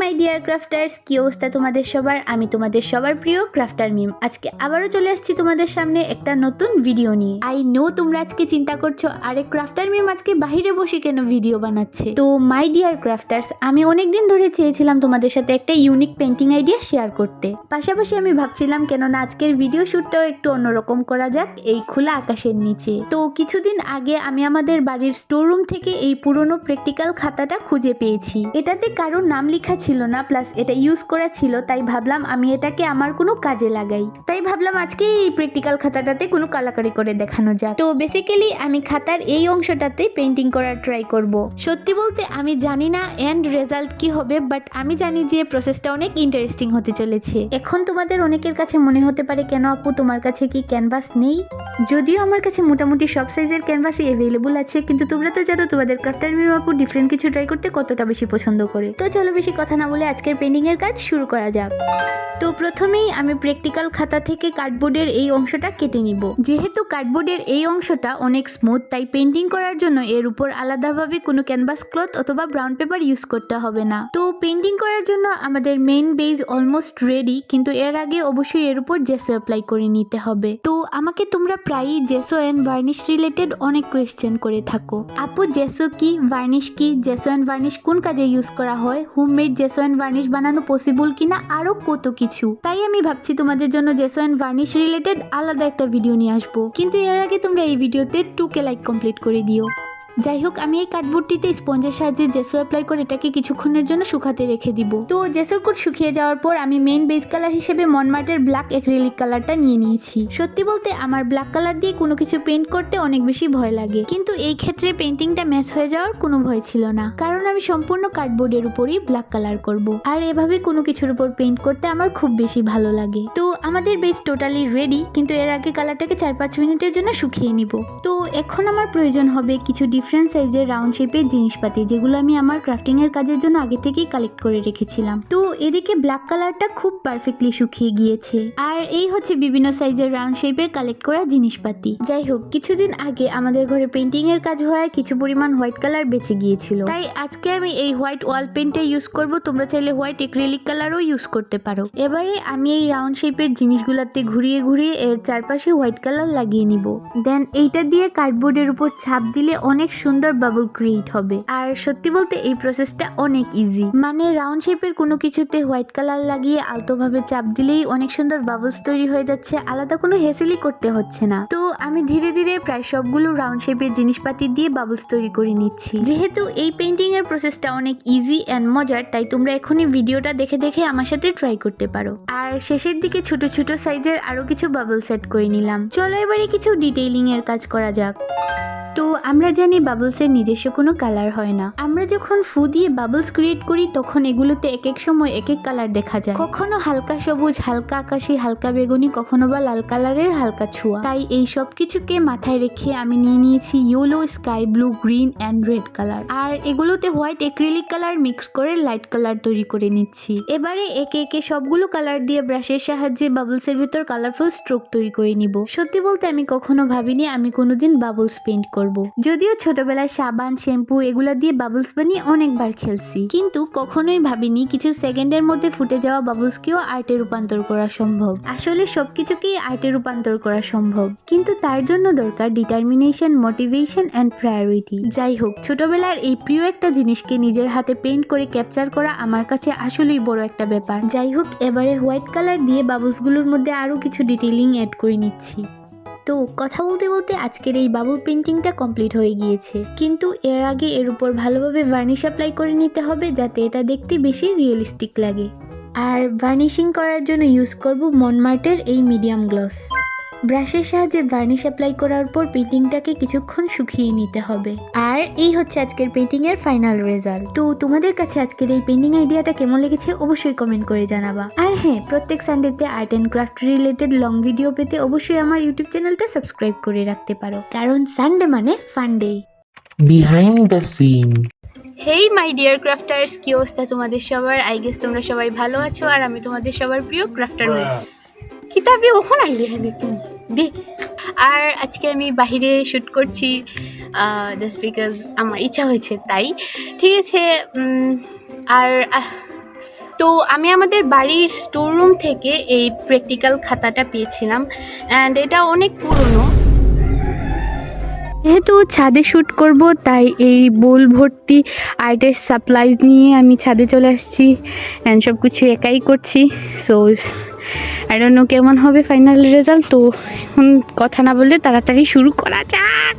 মাই dear crafters কি অবস্থা তোমাদের সবার? আমি তোমাদের সবার প্রিয় ক্রাফটার মিম। আজকে আবারও চলে আসছি তোমাদের সামনে একটা নতুন ভিডিও নিয়ে। আই নো তোমরা আজকে চিন্তা করছ আরে ক্রাফটার মিম আজকে বাইরে বসে কেন ভিডিও বানাচ্ছে? তো মাই ডিয়ার ক্রাফটার্স আমি অনেকদিন ধরে চেয়েছিলাম তোমাদের সাথে একটা ইউনিক পেন্টিং আইডিয়া শেয়ার করতে। পাশাপাশি আমি ভাবছিলাম কেননা আজকের ভিডিও শ্যুটটাও একটু অন্যরকম করা যাক এই খোলা আকাশের নিচে। তো কিছুদিন আগে আমি আমাদের বাড়ির স্টোর রুম থেকে এই পুরনো প্র্যাকটিক্যাল খাতাটা খুঁজে পেয়েছি। এটাতে কারোর নাম লেখা ছিল না প্লাস এটা ইউজ করা ছিল, তাই ভাবলাম আমি এটাকে আমার কোনো কাজে লাগাই। তাই ভাবলাম আজকে এই প্র্যাকটিক্যাল খাতাটাতে কোনো কালাকারি করে দেখানো যাক। তো বেসিক্যালি আমি খাতার এই অংশটাতে পেন্টিং করার ট্রাই করব। সত্যি বলতে আমি জানি না এন্ড রেজাল্ট কি হবে বাট আমি জানি যে প্রসেসটা অনেক ইন্টারেস্টিং হতে চলেছে। এখন তোমাদের অনেকের কাছে মনে হতে পারে, কেন আপু, তোমার কাছে কি ক্যানভাস নেই? যদিও আমার কাছে মোটামুটি সব সাইজের ক্যানভাসই অ্যাভেলেবল আছে, কিন্তু তোমরা তো জানো তোমাদের ক্রাফটার মিম আপু ডিফারেন্ট কিছু ট্রাই করতে কতটা বেশি পছন্দ করে। তো চলো বেশি কথা না বলে আজকের পেন্টিং এর কাজ শুরু করা যাক। তো প্রথমেই আমি প্র্যাকটিক্যাল খাতা থেকে কার্ডবোর্ডের এই অংশটা কেটে নিব। যেহেতু কার্ডবোর্ডের এই অংশটা অনেক স্মুথ তাই পেন্টিং করার জন্য এর উপর আলাদাভাবে কোনো ক্যানভাস ক্লথ অথবা ব্রাউন পেপার ইউজ করতে হবে না। তো পেন্টিং করার জন্য আমাদের মেইন বেজ অলমোস্ট রেডি কিন্তু এর আগে অবশ্যই এর উপর জেসো অ্যাপ্লাই করে নিতে হবে। তো আমাকে তোমরা প্রায়ই জেসো অ্যান্ড ভার্নিশ রিলেটেড অনেক কোয়েশ্চেন করে থাকো। আপু জেসো কি ভার্নিশ কি জেসো অ্যান্ড ভার্নিশ কোন কাজে ইউজ করা হয়? হোমমেড জেসো অ্যান্ড ভার্নিশ বানানো পসিবল কিনা আরও কত কিছু। তাই আমি ভাবছি তোমাদের জন্য জেসো অ্যান্ড ভার্নিশ রিলেটেড আলাদা একটা ভিডিও নিয়ে আসব। কিন্তু এর আগে তোমরা এই ভিডিওতে টুকে লাইক কমপ্লিট করে দিও। যাই হোক আমি এই কার্ডবোর্ডটিতে স্পঞ্জের সাহায্যে জেসো অ্যাপ্লাই করে এটাকে কিছুক্ষণের জন্য শুকাতে রেখে দিব। তো জেসোর কোট শুকিয়ে যাওয়ার পর আমি মেইন বেস কালার হিসেবে মনমার্টের ব্ল্যাক অ্যাক্রিলিক কালারটা নিয়ে নিয়েছি। সত্যি বলতে, আমার ব্ল্যাক কালার দিয়ে কোনো কিছু পেইন্ট করতে অনেক বেশি ভয় লাগে। কিন্তু এই ক্ষেত্রে পেন্টিংটা ম্যাচ হয়ে যাওয়ার কোনো ভয় ছিল না। কারণ আমি সম্পূর্ণ কার্ডবোর্ডের উপরই ব্ল্যাক কালার করব। আর এভাবে কোনো কিছুর উপর পেইন্ট করতে আমার খুব বেশি ভালো লাগে। তো আমাদের বেস টোটালি রেডি কিন্তু এর আগে কালারটাকে চার পাঁচ মিনিটের জন্য শুকিয়ে নিব। তো এখন আমার প্রয়োজন হবে কিছু ডিফারেন্ট সাইজের রাউন্ড শেপের জিনিসপাতি, যেগুলো আমি আমার ক্রাফটিং এর কাজের জন্য আগে থেকেই কালেক্ট করে রেখেছিলাম। তো এদিকে ব্ল্যাক কালারটা খুব পারফেক্টলি শুকিয়ে গিয়েছে। আর এই হচ্ছে বিভিন্ন সাইজের রাউন্ড শেপের কালেক্ট করা জিনিসপাতি। যাই হোক, কিছুদিন আগে আমাদের ঘরে পেন্টিং এর কাজ হওয়ায় কিছু পরিমাণ হোয়াইট কালার বেঁচে গিয়েছিল। তাই আজকে আমি এই হোয়াইট ওয়াল পেন্টে ইউজ করব। তোমরা চাইলে হোয়াইট এক্রিলিক কালারও ইউজ করতে পারো। এবারে আমি এই রাউন্ড শেপের জিনিসগুলোতে ঘুরিয়ে ঘুরিয়ে এর চারপাশে হোয়াইট কালার লাগিয়ে নিব। দেন এইটা দিয়ে কার্ডবোর্ডের উপর ছাপ দিলে অনেক সুন্দর বাবল ক্রিয়েট হবে। আর সত্যি বলতে এই প্রসেসটা অনেক ইজি মানে রাউন্ড শেপের কোনো কিছুতে হোয়াইট কালার লাগিয়ে আলতোভাবে চাপ দিলেই অনেক সুন্দর বাবলস তৈরি হয়ে যাচ্ছে, আলাদা কোনো হেসেলই করতে হচ্ছে না। তো আমি ধীরে ধীরে প্রায় সবগুলো রাউন্ড শেপের জিনিসপাতি দিয়ে বাবলস তৈরি করে নিচ্ছি। যেহেতু এই পেন্টিং এর প্রসেসটা অনেক ইজি অ্যান্ড মজার, তাই তোমরা এখনই ভিডিওটা দেখে দেখে আমার সাথে ট্রাই করতে পারো। আর শেষের দিকে ছোট ছোট সাইজের আরও কিছু বাবল সেট করে নিলাম। চলো এবারে কিছু ডিটেইলিং এর কাজ করা যাক। তো আমরা জানি বাবলসের নিজস্ব কোনো কালার হয় না। আমরা যখন ফু দিয়ে বাবলস ক্রিয়েট করি, তখন এগুলোতে এক এক সময় এক এক কালার দেখা যায়। কখনো হালকা সবুজ, হালকা আকাশি, হালকা বেগুনি, কখনো বা লাল কালারের হালকা ছোঁয়া। তাই এই সব কিছুকে মাথায় রেখে আমি নিয়ে নিয়েছি yellow sky blue green and red colour আর এগুলোতে হোয়াইট এক্রিলিক কালার মিক্স করে লাইট কালার তৈরি করে নিচ্ছি। এবারে একে একে সবগুলো কালার দিয়ে ব্রাশের সাহায্যে বাবলসের ভিতর কালারফুল স্ট্রোক তৈরি করে নিব। সত্যি বলতে আমি কখনো ভাবিনি আমি কোনোদিন বাবলস পেইন্ট করব যদিও ছোটবেলায় সাবান, শ্যাম্পু এগুলা দিয়ে বাবলস বানিয়ে অনেকবার খেলছি। কিন্তু কখনোই ভাবিনি কিছু সেকেন্ডের মধ্যে ফুটে যাওয়া বাবলসকেও আর্টে রূপান্তর করা সম্ভব। আসলে সবকিছুকেই আর্টে রূপান্তর করা সম্ভব। কিন্তু তার জন্য দরকার ডিটারমিনেশন মোটিভেশন অ্যান্ড প্রায়োরিটি যাই হোক, ছোটবেলার এই প্রিয় একটা জিনিসকে নিজের হাতে পেইন্ট করে ক্যাপচার করা আমার কাছে আসলেই বড় একটা ব্যাপার। যাই হোক, এবারে হোয়াইট কালার দিয়ে বাবলসগুলোর মধ্যে আরও কিছু ডিটেলিং অ্যাড করে নিচ্ছি। তো কথা বলতে বলতে আজকের এই বাবুল পেন্টিংটা কমপ্লিট হয়ে গিয়েছে। কিন্তু এর আগে এর উপর ভালোভাবে ভার্নিশ অ্যাপ্লাই করে নিতে হবে যাতে এটা দেখতে বেশি রিয়েলিস্টিক লাগে। আর ভার্নিশিং করার জন্য ইউজ করব মনমার্টের এই মিডিয়াম গ্লস ব্রাশের সাহায্যে ভার্নিশ অ্যাপ্লাই করার পর পেন্টিংটাকে কিছুক্ষণ শুকিয়ে নিতে হবে। আর এই হচ্ছে আজকের পেন্টিং এর ফাইনাল রেজাল্ট তো তোমাদের কাছে আজকের এই পেন্টিং আইডিয়াটা কেমন লেগেছে অবশ্যই কমেন্ট করে জানাবা। আর হ্যাঁ প্রত্যেক সানডেতে art and craft related long video পেতে অবশ্যই আমার ইউটিউব চ্যানেলটা সাবস্ক্রাইব করে রাখতে পারো। কারণ সানডে মানে fun day behind the scene hey my dear crafters কি অবস্থা তোমাদের সবার? আই গেস তোমরা সবাই ভালো আছো আর আমি তোমাদের সবার প্রিয় ক্রাফটার কিতাবে ওখন আইলে হ্যাঁ তুমি। দে। আর আজকে আমি বাহিরে শ্যুট করছি জাস্ট বিকজ আমার ইচ্ছা হয়েছে, তাই। ঠিক আছে আর তো আমি আমাদের বাড়ির স্টোর রুম থেকে এই প্র্যাকটিক্যাল খাতাটা পেয়েছিলাম অ্যান্ড এটা অনেক পুরনো। যেহেতু ছাদে শ্যুট করব, তাই এই বোল ভর্তি আর্টের সাপ্লাইজ নিয়ে আমি ছাদে চলে আসছি অ্যান্ড সব কিছু একাই করছি সো ডোন্ট নো কেমন হবে ফাইনাল রেজাল্ট তো এখন কথা না বললে তাড়াতাড়ি শুরু করা যাক।